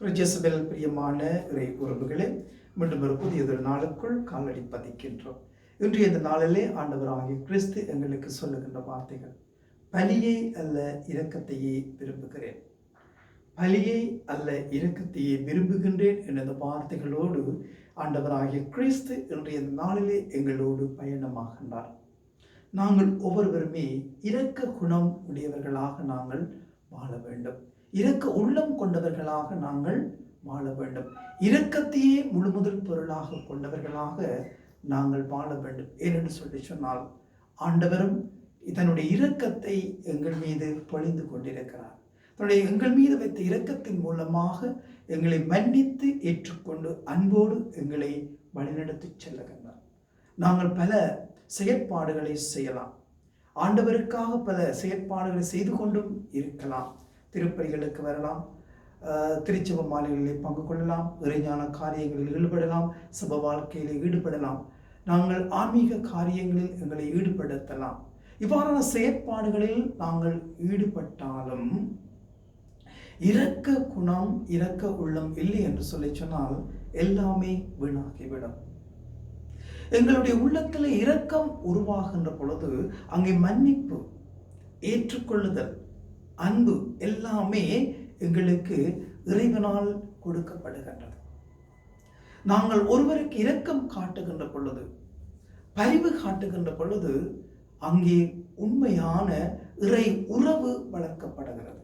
Jezebel பிரியமான இறை உறவுகளே மீண்டும் ஒரு புதியதொரு நாளுக்குள் காலடி பதிக்கின்றோம். இன்றைய இந்த நாளிலே ஆண்டவர் ஆகிய கிறிஸ்து எங்களுக்கு சொல்லுகின்ற வார்த்தைகள் பலியை அல்ல இரக்கத்தையே விரும்புகிறேன். பலியை அல்ல இரக்கத்தையே விரும்புகின்றேன் என்ற வார்த்தைகளோடு ஆண்டவராகிய கிறிஸ்து இன்றைய நாளிலே எங்களோடு பயணமாகின்றார். நாங்கள் ஒவ்வொருவருமே இரக்க குணம் உடையவர்களாக நாங்கள் வாழ வேண்டும். இரக்க உள்ளம் பொருளாக நாங்கள் வாழ வேண்டும். இரக்கத்தையே முழுமுதல் பொருளாக கொண்டவர்களாக நாங்கள் வாழ வேண்டும். ஏனென்று சொல்லி சொன்னால் ஆண்டவரும் இதனுடைய இரக்கத்தை எங்கள் மீது பொழிந்து கொண்டிருக்கிறார். தன்னுடைய எங்கள் மீது வைத்த இரக்கத்தின் மூலமாக எங்களை மன்னித்து ஏற்றுக்கொண்டு அன்போடு எங்களை வழிநடத்தி செல்லுகின்றார். நாங்கள் பல செயற்பாடுகளை செய்யலாம். ஆண்டவருக்காக பல செயற்பாடுகளை செய்து கொண்டும் இருக்கலாம். திருப்பலிகளுக்கு வரலாம். திருச்சப மாலைகளில் பங்கு கொள்ளலாம். இறைஞான காரியங்களில் ஈடுபடலாம். சுப வாழ்க்கையில் ஈடுபடலாம். நாங்கள் ஆன்மீக காரியங்களில் எங்களை ஈடுபடுத்தலாம். இவ்வாறான செயற்பாடுகளில் நாங்கள் ஈடுபட்டாலும் இரக்க குணம் இரக்க உள்ளம் இல்லை என்று சொல்லி சொன்னால் எல்லாமே வீணாகிவிடும். எங்களுடைய உள்ளத்தில் இரக்கம் உருவாகின்ற பொழுது அங்கே மன்னிப்பு ஏற்றுக்கொள்ளுதல் அன்பு எல்லாமே எங்களுக்கு இறைவனால் கொடுக்கப்படுகின்றது. நாங்கள் ஒருவருக்கு இரக்கம் காட்டுகின்ற பொழுது பரிவு காட்டுகின்ற பொழுது அங்கே உண்மையான இறை உறவு வளர்க்கப்படுகிறது.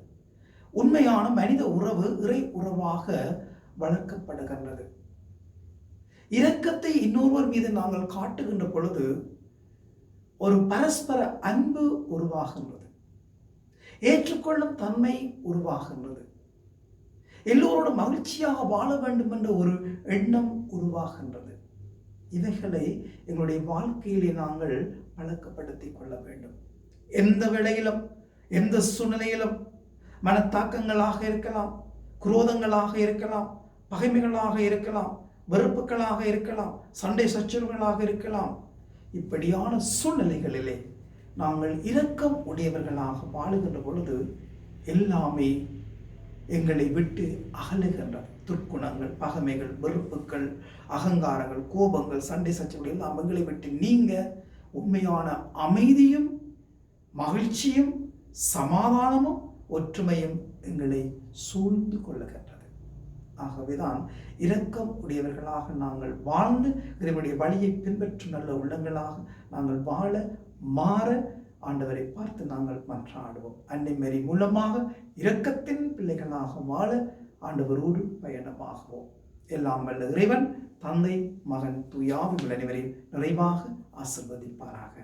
உண்மையான மனித உறவு இறை உறவாக வளர்க்கப்படுகின்றது. இரக்கத்தை இன்னொருவர் மீது நாங்கள் காட்டுகின்ற பொழுது ஒரு பரஸ்பர அன்பு உருவாகின்றது. ஏற்றுக்கொள்ளும் தன்மை உருவாகின்றது. எல்லோரோட மகிழ்ச்சியாக வாழ வேண்டும் என்ற ஒரு எண்ணம் உருவாகின்றது. இவைகளை எங்களுடைய வாழ்க்கையிலே நாங்கள் பழக்கப்படுத்தி கொள்ள வேண்டும். எந்த வேளையிலும் எந்த சூழ்நிலையிலும் மனத்தாக்கங்களாக இருக்கலாம் குரோதங்களாக இருக்கலாம் பகைமைகளாக இருக்கலாம் வெறுப்புகளாக இருக்கலாம் சண்டை சச்சரவுகளாக இருக்கலாம். இப்படியான சூழ்நிலைகளிலே நாங்கள் இரக்கம் உடையவர்களாக வாழுகின்ற பொழுது எல்லாமே எங்களை விட்டு அகலுகின்றன துர்க்குணங்கள் பகைமைகள் வெறுப்புகள் அகங்காரங்கள் கோபங்கள் சண்டை சச்சரவுகள் எல்லாம் எங்களை விட்டு நீங்க உண்மையான அமைதியும் மகிழ்ச்சியும் சமாதானமும் ஒற்றுமையும் எங்களை சூழ்ந்து ஆகவேதான் இரக்கம் உடையவர்களாக நாங்கள் வாழ்ந்து இறைவனுடைய வழியை பின்பற்றும் நல்ல உள்ளங்களாக நாங்கள் வாழ மாற ஆண்டவரை பார்த்து நாங்கள் மன்றாடுவோம். அன்னை மாரி மூலமாக இரக்கத்தின் பிள்ளைகளாக வாழ ஆண்டவரோடு பயணமாகுவோம். எல்லாம் வல்ல இறைவன் தந்தை மகன் தூயாவும் அனைவரையும் நிறைவாக ஆசிர்வதிப்பாராக.